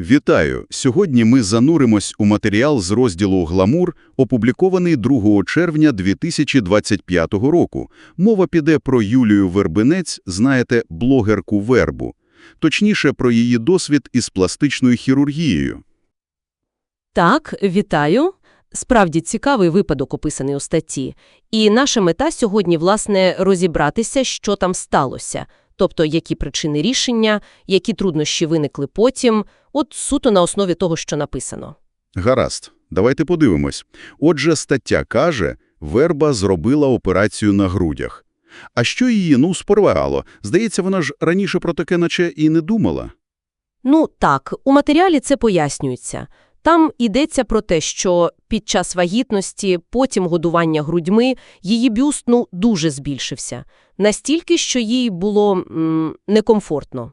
Вітаю! Сьогодні ми зануримось у матеріал з розділу «Гламур», опублікований 2 червня 2025 року. Мова піде про Юлію Вербенець, знаєте, блогерку Вербу. Точніше, про її досвід із пластичною хірургією. Так, вітаю. Справді цікавий випадок описаний у статті. І наша мета сьогодні, власне, розібратися, що там сталося. Тобто, які причини рішення, які труднощі виникли потім, от суто на основі того, що написано. Гаразд, давайте подивимось. Отже, стаття каже, Верба зробила операцію на грудях. А що її, ну, спорвало? Здається, вона ж раніше про таке наче і не думала. Ну, так, у матеріалі це пояснюється. Там йдеться про те, що під час вагітності, потім годування грудьми, її бюст, ну, дуже збільшився. Настільки, що їй було м, некомфортно.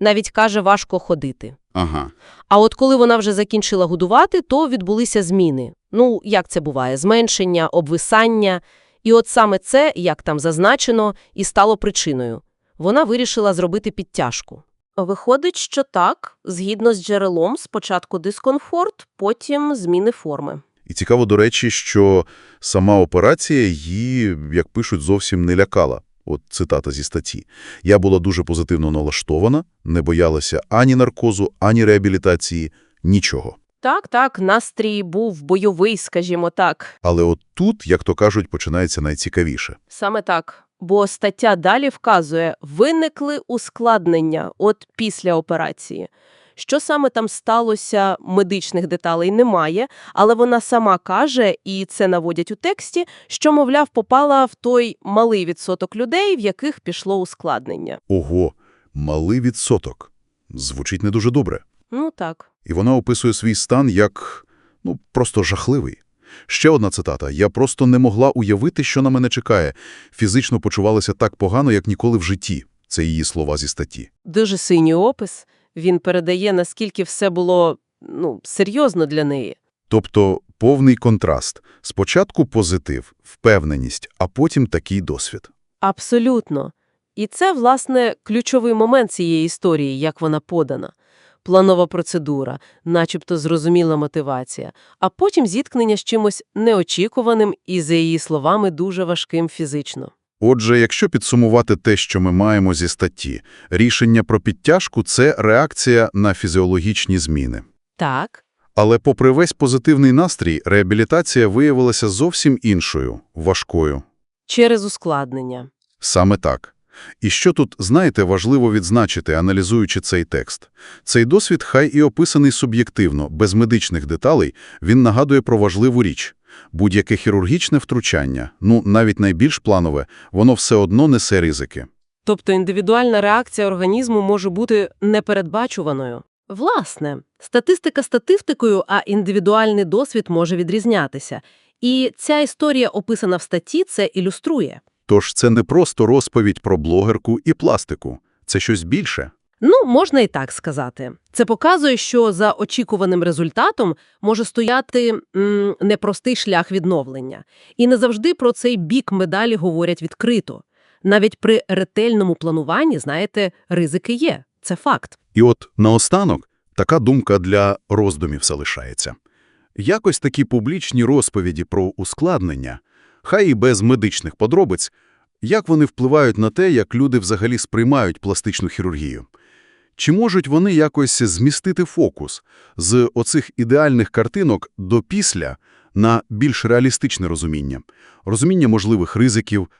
Навіть, каже, важко ходити. Ага. А от коли вона вже закінчила годувати, то відбулися зміни. Ну, як це буває? Зменшення, обвисання. І от саме це, як там зазначено, і стало причиною. Вона вирішила зробити підтяжку. Виходить, що так, згідно з джерелом, спочатку дискомфорт, потім зміни форми. І цікаво, до речі, що сама операція її, як пишуть, зовсім не лякала. От цитата зі статті. «Я була дуже позитивно налаштована, не боялася ані наркозу, ані реабілітації, нічого». Так, так, настрій був бойовий, скажімо так. Але от тут, як то кажуть, починається найцікавіше. Саме так. Бо стаття далі вказує, виникли ускладнення от після операції. Що саме там сталося, медичних деталей немає, але вона сама каже, і це наводять у тексті, що, мовляв, попала в той малий відсоток людей, в яких пішло ускладнення. Ого, малий відсоток. Звучить не дуже добре. Ну так. І вона описує свій стан як, ну, просто жахливий. Ще одна цитата. «Я просто не могла уявити, що на мене чекає. Фізично почувалася так погано, як ніколи в житті». Це її слова зі статті. Дуже синій опис. Він передає, наскільки все було ну, серйозно для неї. Тобто повний контраст. Спочатку позитив, впевненість, а потім такий досвід. Абсолютно. І це, власне, ключовий момент цієї історії, як вона подана. Планова процедура, начебто зрозуміла мотивація, а потім зіткнення з чимось неочікуваним і, за її словами, дуже важким фізично. Отже, якщо підсумувати те, що ми маємо зі статті, рішення про підтяжку – це реакція на фізіологічні зміни. Так, Але попри весь позитивний настрій, реабілітація виявилася зовсім іншою, важкою. через ускладнення. Саме так. І що тут, знаєте, важливо відзначити, аналізуючи цей текст? Цей досвід хай і описаний суб'єктивно, без медичних деталей, він нагадує про важливу річ. Будь-яке хірургічне втручання, ну, навіть найбільш планове, воно все одно несе ризики. Тобто індивідуальна реакція організму може бути непередбачуваною. Власне, статистика статистикою, а індивідуальний досвід може відрізнятися. І ця історія, описана в статті, це ілюструє. Тож це не просто розповідь про блогерку і пластику. Це щось більше. Ну, можна і так сказати. Це показує, що за очікуваним результатом може стояти м, непростий шлях відновлення. І не завжди про цей бік медалі говорять відкрито. Навіть при ретельному плануванні, знаєте, ризики є. Це факт. І от наостанок така думка для роздумів залишається. Якось такі публічні розповіді про ускладнення, хай і без медичних подробиць, як вони впливають на те, як люди взагалі сприймають пластичну хірургію. Чи можуть вони якось змістити фокус з оцих ідеальних картинок до після на більш реалістичне розуміння? Розуміння можливих ризиків,